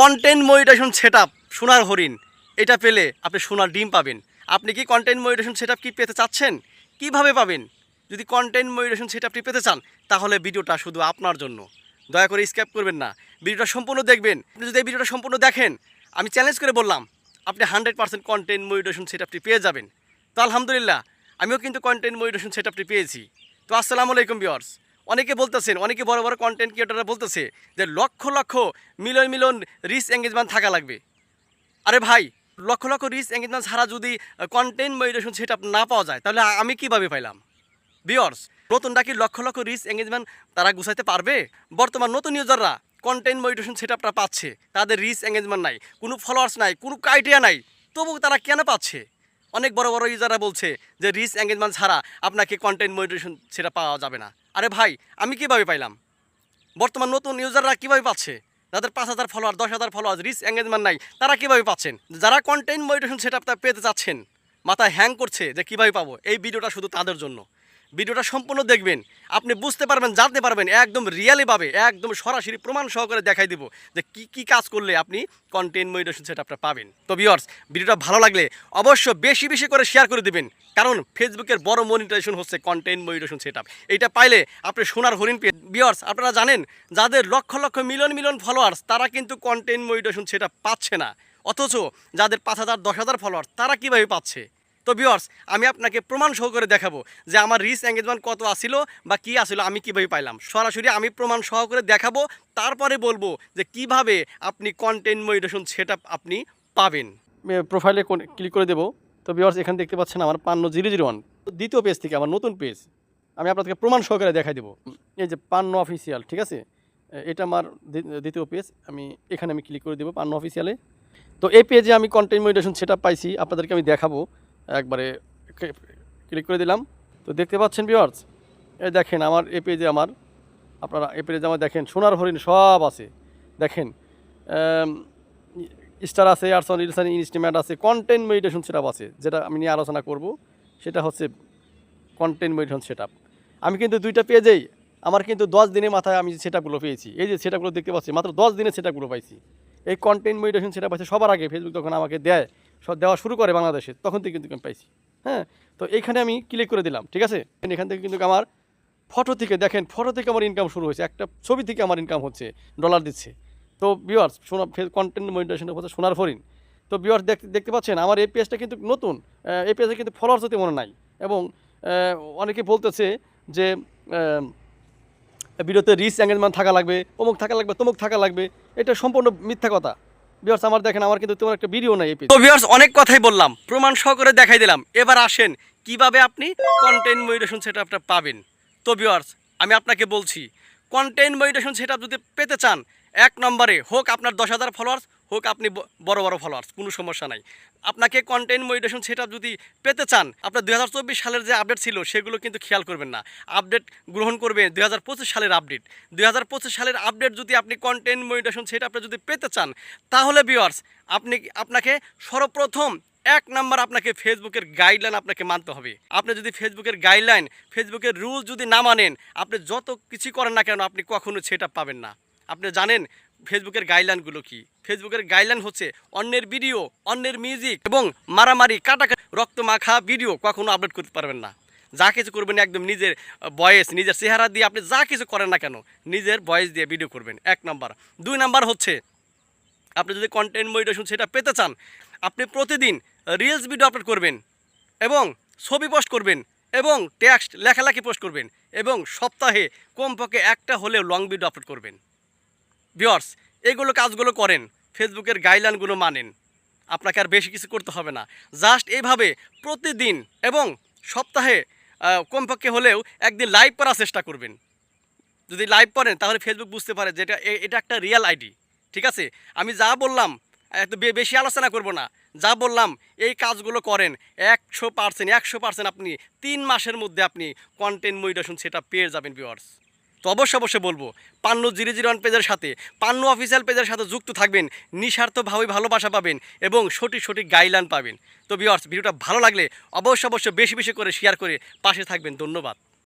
Content monetization set সোনার হরিণ, এটা পেলে আপনি সোনার ডিম পাবেন। আপনি কি কন্টেন্ট মনিটেশন সেট কি পেতে চাচ্ছেন? কীভাবে পাবেন? যদি কন্টেন্ট মনিটেশন সেট আপনি পেতে চান, তাহলে ভিডিওটা শুধু আপনার জন্য। দয়া করে স্ক্যাপ করবেন না। ভিডিওটা সম্পূর্ণ দেখবেন। আপনি যদি এই ভিডিওটা সম্পূর্ণ দেখেন, আমি চ্যালেঞ্জ করে বললাম, আপনি hundred percent content monetization set আপনি পেয়ে যাবেন। তো আলহামদুলিল্লাহ, আমিও কিন্তু কন্টেন্ট মনিটেশন সেট আপনি পেয়েছি। তো আসসালামু আলাইকুম বিয়ার্স অনেকে বলতেছেন, অনেকে বড় বড় কন্টেন্ট ক্রিয়েটাররা বলতেছে যে লক্ষ লক্ষ মিলন মিলন রিচ এঙ্গেজমেন্ট থাকা লাগবে। আরে ভাই, লক্ষ লক্ষ রিচ এঙ্গেজমেন্ট ছাড়া যদি কন্টেন্ট মনিটেশন সেট না পাওয়া যায়, তাহলে আমি কীভাবে পাইলাম? বিয়ার্স নতুন ডাকি লক্ষ লক্ষ রিচ এঙ্গেজমেন্ট তারা গুছাইতে পারবে? বর্তমান নতুন ইউজাররা কন্টেন্ট মনিটেশন সেট পাচ্ছে, তাদের রিচ এঙ্গেজমেন্ট নাই, কোনো ফলোয়ার্স নাই, কোনো ক্রাইটেরিয়া নাই, তবু তারা কেন পাচ্ছে? অনেক বড় বড় ইউজাররা বলছে যে রিচ এঙ্গেজমেন্ট ছাড়া আপনাকে কন্টেন্ট মনিটেশন সেটা পাওয়া যাবে না। আরে ভাই, আমি কীভাবে পাইলাম? বর্তমান নতুন ইউজাররা কীভাবে পাচ্ছে? যাদের পাঁচ হাজার ফলোয়ার দশ হাজার ফলোয়ার রিচ এঙ্গেজমেন্ট নাই, তারা কীভাবে পাচ্ছেন? যারা কন্টেন্ট মডিটেশন সেট পেতে চাচ্ছেন, মাথায় হ্যাং করছে যে কীভাবে পাবো? এই ভিডিওটা শুধু তাদের জন্য। ভিডিওটা সম্পূর্ণ দেখবেন। আপনি বুঝতে পারবেন, জানতে পারবেন, একদম রিয়ালিভাবে একদম সরাসরি প্রমাণ সহকারে দেখাই দিব যে কি কি কাজ করলে আপনি কন্টেন্ট মনিটেশন সেট আপনার পাবেন। তো ভিউয়ার্স ভিডিওটা ভালো লাগলে অবশ্য বেশি বেশি করে শেয়ার করে দিবেন। কারণ ফেসবুকের বড় মনিটাইজেশন হচ্ছে কন্টেন্ট মনিটেশন সেট এইটা পাইলে আপনি সোনার হরিণ পেয়ে ভিউয়ার্স আপনারা জানেন, যাদের lakh lakh, million million followers তারা কিন্তু কন্টেন্ট মনিটেশন সেটা পাচ্ছে না। অথচ যাদের পাঁচ হাজার, দশ হাজার ফলোয়ার্স তারা কীভাবে পাচ্ছে? তো ভিউয়ার্স আমি আপনাকে প্রমাণ সহ করে দেখাবো যে আমার রিচ এঙ্গেজমেন্ট কত আসিল বা কি আসিল আমি কীভাবে পাইলাম। সরাসরি আমি প্রমাণ সহ করে দেখাবো, তারপরে বলব যে কীভাবে আপনি কন্টেন্ট মনিটেশন সেট আপনি পাবেন। প্রোফাইলে ক্লিক করে দেবো। তো ভিউয়ার্স এখানে দেখতে পাচ্ছেন আমার পান্ন জিরো জিরো ওয়ান দ্বিতীয় পেজ থেকে আমার নতুন পেজ আমি আপনাদেরকে প্রমাণ সহকারে দেখাই দেবো। এই যে পান্ন অফিসিয়াল ঠিক আছে? এটা আমার দ্বিতীয় পেজ আমি এখানে আমি ক্লিক করে দেবো পান্ন অফিসিয়ালে তো এই পেজে আমি কন্টেন্ট মনিটেশন সেট পাইছি, আপনাদেরকে আমি দেখাবো। একবারে ক্লিক করে দিলাম। তো দেখতে পাচ্ছেন ভিউয়ার্স এই দেখেন আমার এ পেজে আমার, আপনারা এই পেজে আমার দেখেন, সোনার হরিণ সব আছে। দেখেন স্টার আছে আর্টসন ইলসান ইনস্টিমেন্ট আছে কন্টেন্ট মেডিটেশন সেট আছে, যেটা আমি নিয়ে আলোচনা করব। সেটা হচ্ছে কন্টেন্ট মেডিটেশন সেট আমি কিন্তু দুইটা পেজেই, আমার কিন্তু দশ দিনের মাথায় আমি সেটআপগুলো পেয়েছি, এই যে সেটআপগুলো দেখতে পাচ্ছি মাত্র দশ দিনের সেটআপগুলো পাইছি। এই কন্টেন্ট মেডিটেশন সেটা পাইছে সবার আগে ফেসবুক যখন আমাকে দেয় দেওয়া শুরু করে বাংলাদেশে, তখন থেকে কিন্তু আমি পাইছি। হ্যাঁ তো এইখানে আমি ক্লিক করে দিলাম, ঠিক আছে? এখান থেকে কিন্তু আমার ফটো থেকে দেখেন ফটো থেকে আমার ইনকাম শুরু হয়েছে। একটা ছবি থেকে আমার ইনকাম হচ্ছে ডলার দিচ্ছে। তো ভিউয়ার্স সোনা কন্টেন্ট মনিটেশনের হচ্ছে সোনার ফরিন তো ভিউয়ার্স দেখতে পাচ্ছেন, আমার পেজটা কিন্তু নতুন। এই কিন্তু ফলোয়ার্স হতে মনে নাই। এবং অনেকে বলতেছে যে ভিডিওতে রিচ এঙ্গেজমেন্ট থাকা লাগবে, অমুক থাকা লাগবে, তমুক থাকা লাগবে। এটা সম্পূর্ণ মিথ্যা কথা। ভিউয়ার্স আমার দেখেন, আমার কিন্তু তোমার একটা ভিডিও নাই তো ভিউয়ার্স অনেক কথাই বললাম। প্রমাণ সহকারে দেখাই দিলাম। এবার আসেন, কীভাবে আপনি কন্টেন্ট মডিটেশন সেটআপটা পাবেন? তো ভিউয়ার্স আমি আপনাকে বলছি কন্টেন্ট মডিটেশন সেট যদি পেতে চান, এক নম্বরে হোক আপনার দশ হাজার ফলোয়ার্স হোক আপনি বড় বড় ফলোয়ার্স কোনো সমস্যা নাই। আপনাকে কন্টেন্ট মনিটেশন সেটা যদি পেতে চান, আপনার দু হাজার চব্বিশ সালের যে আপডেট ছিল, সেগুলো কিন্তু খেয়াল করবেন না। আপডেট গ্রহণ করবে দু হাজার পঁচিশ সালের আপডেট দু হাজার পঁচিশ সালের আপডেট যদি আপনি কন্টেন্ট মনিটেশন সেটা আপনি যদি পেতে চান, তাহলে ভিউয়ার্স আপনি আপনাকে সর্বপ্রথম এক নাম্বার আপনাকে ফেসবুকের গাইডলাইন আপনাকে মানতে হবে। আপনি যদি ফেসবুকের গাইডলাইন ফেসবুকের রুল যদি না মানেন, আপনি যত কিছু করেন না কেন, আপনি কখনো সেটা পাবেন না। আপনি জানেন ফেসবুকের গাইডলাইনগুলো কি? ফেসবুকের গাইডলাইন হচ্ছে অন্যের ভিডিও, অন্যের মিউজিক এবং মারামারি কাটা রক্ত মাখা ভিডিও কখনো আপলোড করতে পারবেন না। যা কিছু করবেন একদম নিজের ভয়েস নিজের চেহারা দিয়ে আপনি যা কিছু করেন না কেন, নিজের ভয়েস দিয়ে ভিডিও করবেন। এক নাম্বার। দুই নাম্বার হচ্ছে, আপনি যদি কন্টেন্ট মনিটেশন সেটা পেতে চান, আপনি প্রতিদিন রিলস ভিডিও আপলোড করবেন এবং ছবি পোস্ট করবেন এবং টেক্সট লেখালেখি পোস্ট করবেন এবং সপ্তাহে কমপক্ষে একটা হলেও লং ভিডিও আপলোড করবেন। ভিওর্স এগুলো কাজগুলো করেন। ফেসবুকের গাইডলাইনগুলো মানেন। আপনাকে আর বেশি কিছু করতে হবে না। জাস্ট এইভাবে প্রতিদিন এবং সপ্তাহে কমপক্ষে হলেও একদিন লাইভ করার চেষ্টা করবেন। যদি লাইভ করেন, তাহলে ফেসবুক বুঝতে পারে যে এটা এটা একটা রিয়েল আইডি ঠিক আছে? আমি যা বললাম, এত বেশি আলোচনা করব না। যা বললাম, এই কাজগুলো করেন। একশো পার্সেন্ট একশো পার্সেন্ট আপনি তিন মাসের মধ্যে আপনি কন্টেন্ট মনিটেশন সেটা পেয়ে যাবেন ভিউয়ার্স তো অবশ্যই অবশ্যই বলব, পান্নু জিরো জিরো ওয়ান পেজের সাথে, পান্নু অফিসিয়াল পেজের সাথে যুক্ত থাকবেন নিঃস্বার্থভাবে ভালোবাসা পাবেন এবং সঠিক সঠিক গাইডলাইন পাবেন। তো ভিউয়ার্স ভিডিওটা ভালো লাগলে অবশ্যই অবশ্যই বেশি বেশি করে শেয়ার করে পাশে থাকবেন, ধন্যবাদ।